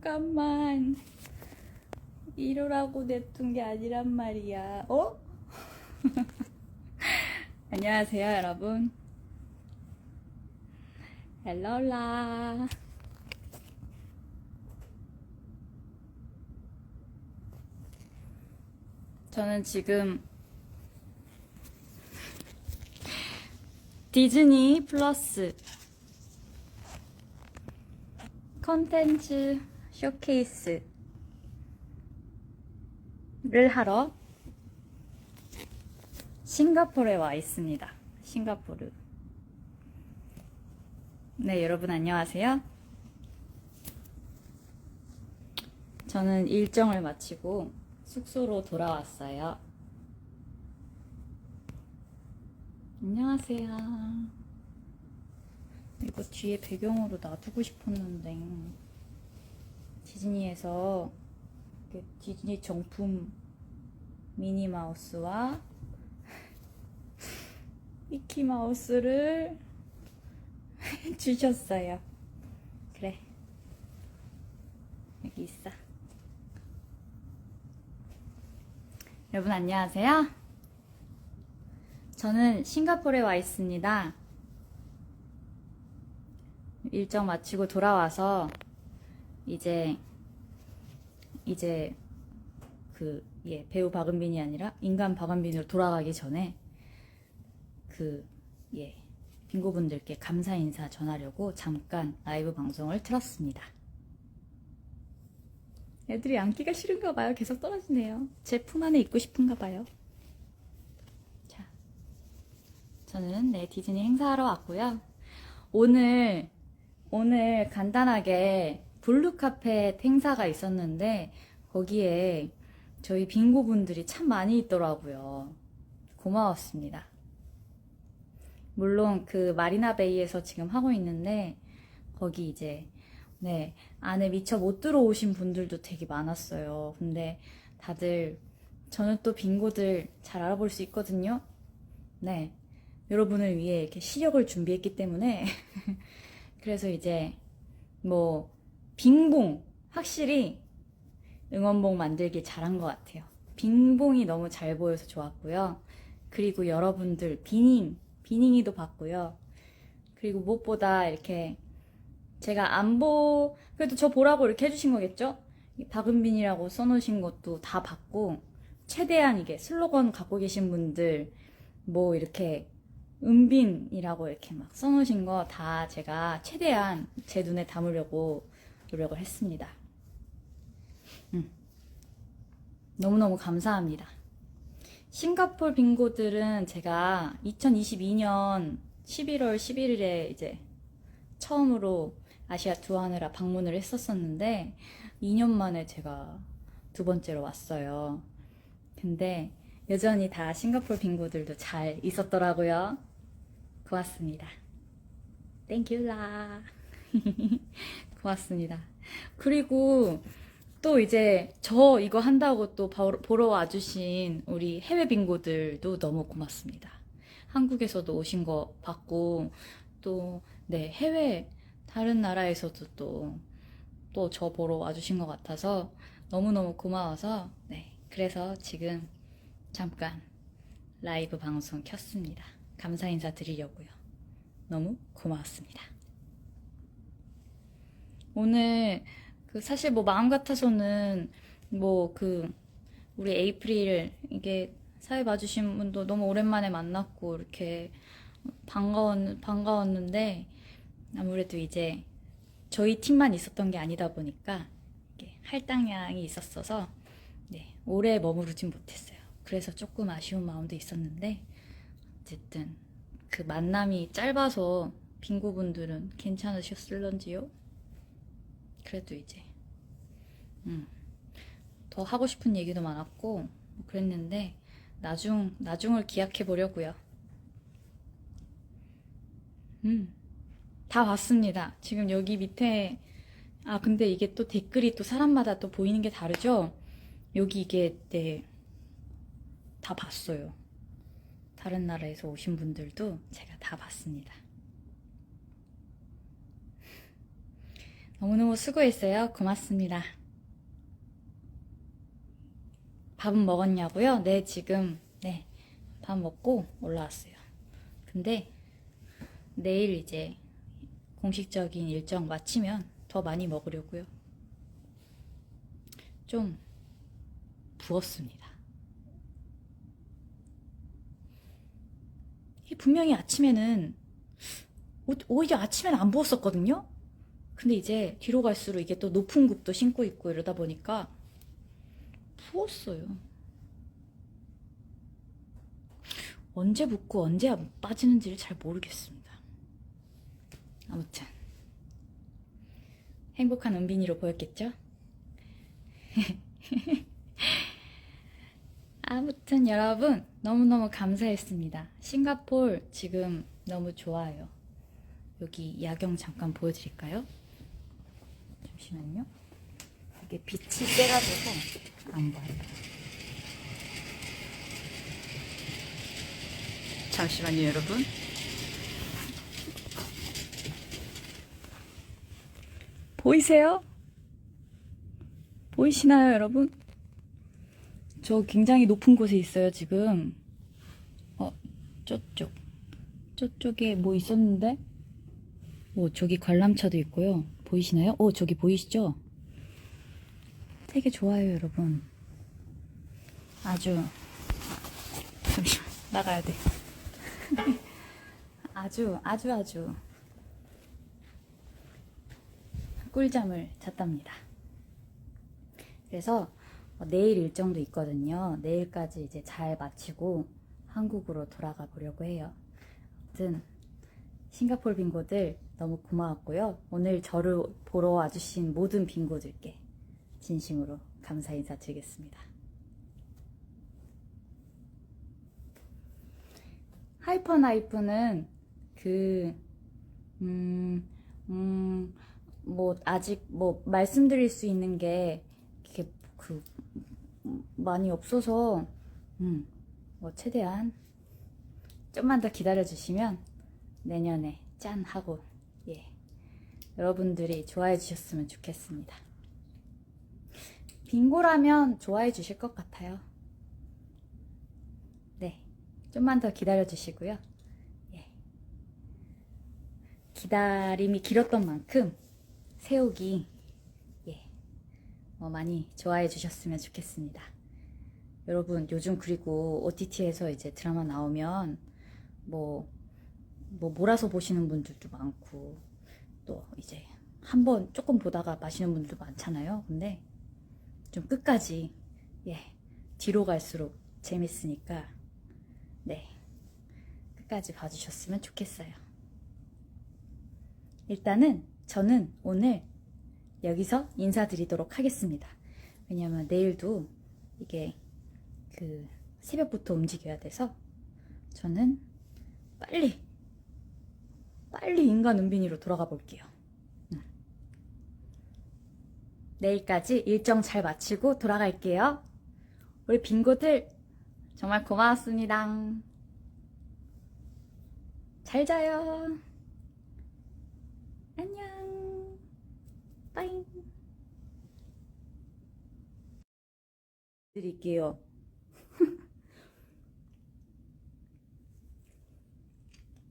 잠깐만. 이러라고 냅둔 게 아니란 말이야. 어? 안녕하세요, 여러분. 헬로라. 저는 지금 디즈니 플러스 컨텐츠 쇼케이스를 하러 싱가포르에 와 있습니다. 싱가포르. 네, 여러분 안녕하세요. 저는 일정을 마치고 숙소로 돌아왔어요. 안녕하세요. 이거 뒤에 배경으로 놔두고 싶었는데 디즈니에서 디즈니 정품 미니 마우스와 미키 마우스를 주셨어요. 그래. 여기 있어. 여러분 안녕하세요. 저는 싱가포르에 와 있습니다. 일정 마치고 돌아와서 이제 이제 그 예, 배우 박은빈이 아니라 인간 박은빈으로 돌아가기 전에 그 예, 빙고분들께 감사 인사 전하려고 잠깐 라이브 방송을 틀었습니다. 애들이 안기가 싫은가 봐요. 계속 떨어지네요. 제 품 안에 있고 싶은가 봐요. 자, 저는 네 디즈니 행사하러 왔고요. 오늘 오늘 간단하게 블루카펫 행사가 있었는데 거기에 저희 빙고 분들이 참 많이 있더라고요. 고마웠습니다. 물론 그 마리나 베이에서 지금 하고 있는데 거기 이제 네 안에 미처 못 들어오신 분들도 되게 많았어요. 근데 다들 저는 또 빙고들 잘 알아볼 수 있거든요. 네 여러분을 위해 이렇게 시력을 준비했기 때문에 그래서 이제 뭐 빙봉 확실히 응원봉 만들기 잘한 것 같아요. 빙봉이 너무 잘 보여서 좋았고요. 그리고 여러분들 비닝 비닝이도 봤고요. 그리고 무엇보다 이렇게 제가 안 보, 그래도 저 보라고 이렇게 해주신 거겠죠? 이 박은빈이라고 써놓으신 것도 다 봤고, 최대한 이게 슬로건 갖고 계신 분들, 뭐 이렇게 은빈이라고 이렇게 막 써놓으신 거 다 제가 최대한 제 눈에 담으려고 노력을 했습니다. 음. 너무너무 감사합니다. 싱가폴 빙고들은 제가 2022년 11월 11일에 이제 처음으로 아시아 투어하느라 방문을 했었었는데 2년 만에 제가 두 번째로 왔어요. 근데 여전히 다 싱가폴 빙고들도 잘 있었더라고요. 고맙습니다. 땡큐라. 고맙습니다. 그리고 또 이제 저 이거 한다고 또 보러 와주신 우리 해외 빙고들도 너무 고맙습니다. 한국에서도 오신 거 봤고 또 네, 해외 다른 나라에서도 또 또 저 보러 와주신 것 같아서 너무너무 고마워서 네, 그래서 지금 잠깐 라이브 방송 켰습니다. 감사 인사 드리려고요. 너무 고마웠습니다. 오늘 그 사실 뭐 마음 같아서는 뭐 그 우리 에이프릴 이게 사회 봐주신 분도 너무 오랜만에 만났고 이렇게 반가웠, 반가웠는데 아무래도 이제 저희 팀만 있었던 게 아니다 보니까 할당량이 있었어서 네, 오래 머무르진 못했어요. 그래서 조금 아쉬운 마음도 있었는데 어쨌든 그 만남이 짧아서 빙고분들은 괜찮으셨을런지요? 그래도 이제 음, 더 하고 싶은 얘기도 많았고 그랬는데 나중 나중을 기약해 보려고요. 음. 다 봤습니다. 지금 여기 밑에 아 근데 이게 또 댓글이 또 사람마다 또 보이는 게 다르죠? 여기 이게 네. 다 봤어요. 다른 나라에서 오신 분들도 제가 다 봤습니다. 너무너무 수고했어요. 고맙습니다. 밥은 먹었냐고요? 네, 지금, 네. 밥 먹고 올라왔어요. 근데 내일 이제 공식적인 일정 마치면 더 많이 먹으려고요. 좀 부었습니다. 분명히 아침에는 오- 오히려 아침에는 안 부었었거든요. 근데 이제 뒤로 갈수록 이게 또 높은 굽도 신고 있고 이러다 보니까 부었어요. 언제 붓고 언제 안 빠지는지를 잘 모르겠습니다. 아무튼 행복한 은빈이로 보였겠죠? 아무튼 여러분 너무너무 감사했습니다. 싱가폴 지금 너무 좋아요. 여기 야경 잠깐 보여드릴까요? 잠시만요. 이게 빛이 세가지고 안 봐요. 잠시만요, 여러분. 보이세요? 보이시나요, 여러분? 저 굉장히 높은 곳에 있어요, 지금. 어, 저쪽. 저쪽에 뭐 있었는데? 오, 저기 관람차도 있고요. 보이시나요? 오, 저기 보이시죠? 되게 좋아요, 여러분. 아주. 잠시만, 나가야 돼. 아주, 아주, 아주. 꿀잠을 잤답니다. 그래서 어, 내일 일정도 있거든요. 내일까지 이제 잘 마치고 한국으로 돌아가 보려고 해요. 아무튼 싱가폴 빙고들 너무 고마웠고요. 오늘 저를 보러 와주신 모든 빙고들께 진심으로 감사 인사드리겠습니다. 하이퍼 나이프는 그, 음, 음, 뭐, 아직 뭐, 말씀드릴 수 있는 게, 이렇게 그, 음, 많이 없어서, 음, 뭐, 최대한 좀만 더 기다려주시면 내년에 짠! 하고, 예. 여러분들이 좋아해 주셨으면 좋겠습니다. 빙고라면 좋아해 주실 것 같아요. 네. 좀만 더 기다려 주시고요. 예. 기다림이 길었던 만큼 세우기, 예. 어, 많이 좋아해 주셨으면 좋겠습니다. 여러분, 요즘 그리고 OTT에서 이제 드라마 나오면 뭐, 뭐 몰아서 보시는 분들도 많고 또 이제 한번 조금 보다가 마시는 분들도 많잖아요. 근데 좀 끝까지 예 뒤로 갈수록 재밌으니까 네 끝까지 봐주셨으면 좋겠어요. 일단은 저는 오늘 여기서 인사드리도록 하겠습니다. 왜냐면 내일도 이게 그 새벽부터 움직여야 돼서 저는 빨리 빨리 인간 은빈이로 돌아가 볼게요. 음. 내일까지 일정 잘 마치고 돌아갈게요. 우리 빙고들 정말 고마웠습니다. 잘 자요. 안녕. 빠잉. 드릴게요.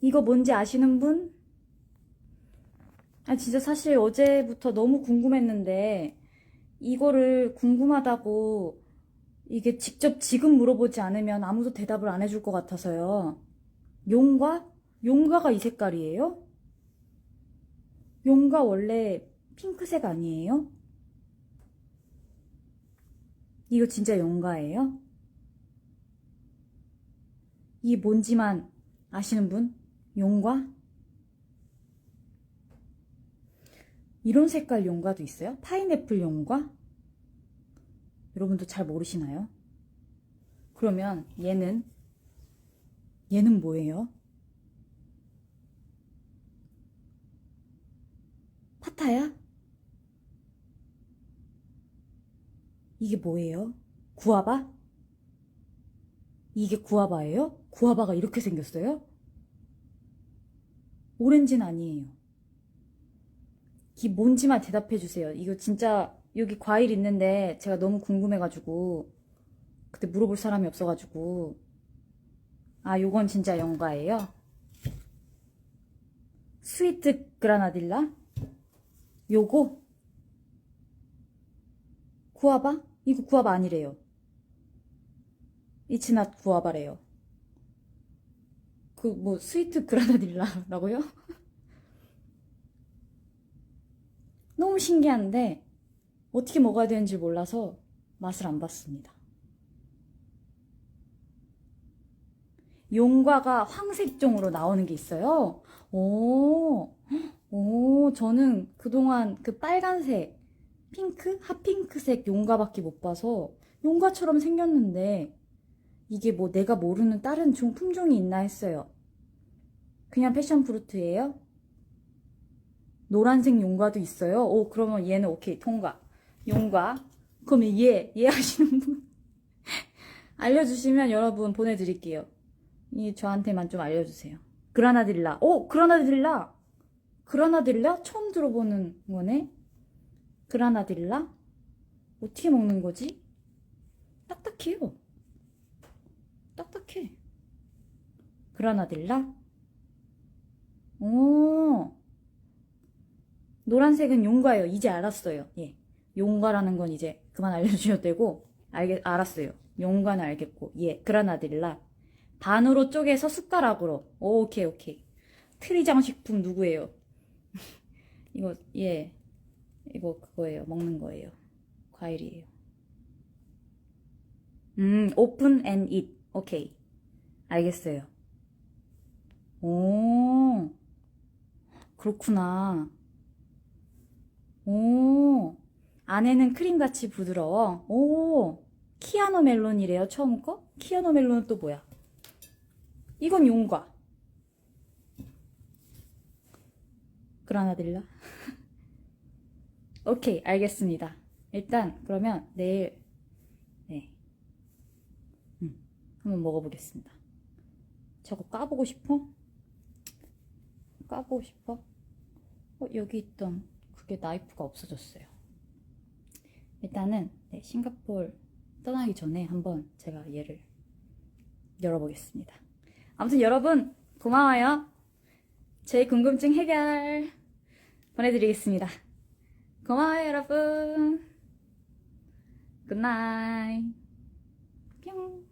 이거 뭔지 아시는 분? 아, 진짜 사실 어제부터 너무 궁금했는데, 이거를 궁금하다고 이게 직접 지금 물어보지 않으면 아무도 대답을 안 해줄 것 같아서요. 용과? 용과가 이 색깔이에요? 용과 원래 핑크색 아니에요? 이거 진짜 용과예요? 이게 뭔지만 아시는 분? 용과? 이런 색깔 용과도 있어요? 파인애플 용과? 여러분도 잘 모르시나요? 그러면 얘는 얘는 뭐예요? 파타야? 이게 뭐예요? 구아바? 이게 구아바예요? 구아바가 이렇게 생겼어요? 오렌지는 아니에요. 이게 뭔지만 대답해 주세요. 이거 진짜 여기 과일 있는데 제가 너무 궁금해가지고 그때 물어볼 사람이 없어가지고 아 요건 진짜 연과예요. 스위트 그라나딜라? 요거? 구아바? 이거 구아바 아니래요. Not 구아바래요. 그 뭐 스위트 그라나딜라라고요? 너무 신기한데 어떻게 먹어야 되는지 몰라서 맛을 안 봤습니다. 용과가 황색종으로 나오는 게 있어요. 오, 오, 저는 그동안 그 빨간색, 핑크? 핫핑크색 용과밖에 못 봐서 용과처럼 생겼는데 이게 뭐 내가 모르는 다른 종 품종이 있나 했어요. 그냥 패션 프루트예요? 노란색 용과도 있어요? 오, 그러면 얘는 오케이, 통과. 용과. 그러면 얘, 얘 하시는 분. 알려주시면 여러분 보내드릴게요. 이 저한테만 좀 알려주세요. 그라나딜라. 오, 그라나딜라. 그라나딜라? 처음 들어보는 거네. 그라나딜라? 어떻게 먹는 거지? 딱딱해요. 딱딱해. 그라나딜라? 오. 노란색은 용과예요. 이제 알았어요. 예. 용과라는 건 이제 그만 알려주셔도 되고, 알겠, 알았어요. 용과는 알겠고, 예. 그라나딜라. 반으로 쪼개서 숟가락으로. 오, 오케이, 오케이. 트리장식품 누구예요? 이거, 예. 이거 그거예요. 먹는 거예요. 과일이에요. 음, 오픈 앤 잇. 오케이. 알겠어요. 오, 그렇구나. 오, 안에는 크림같이 부드러워. 오, 키아노 멜론이래요, 처음 거? 키아노 멜론은 또 뭐야? 이건 용과. 그라나딜라? 오케이, 알겠습니다. 일단, 그러면 내일, 네. 음, 한번 먹어보겠습니다. 저거 까보고 싶어? 까보고 싶어? 어, 여기 있던 그게 나이프가 없어졌어요. 일단은 네, 싱가폴 떠나기 전에 한번 제가 얘를 열어보겠습니다. 아무튼 여러분 고마워요. 제 궁금증 해결 보내드리겠습니다. 고마워요 여러분. 굿나잇. 뿅.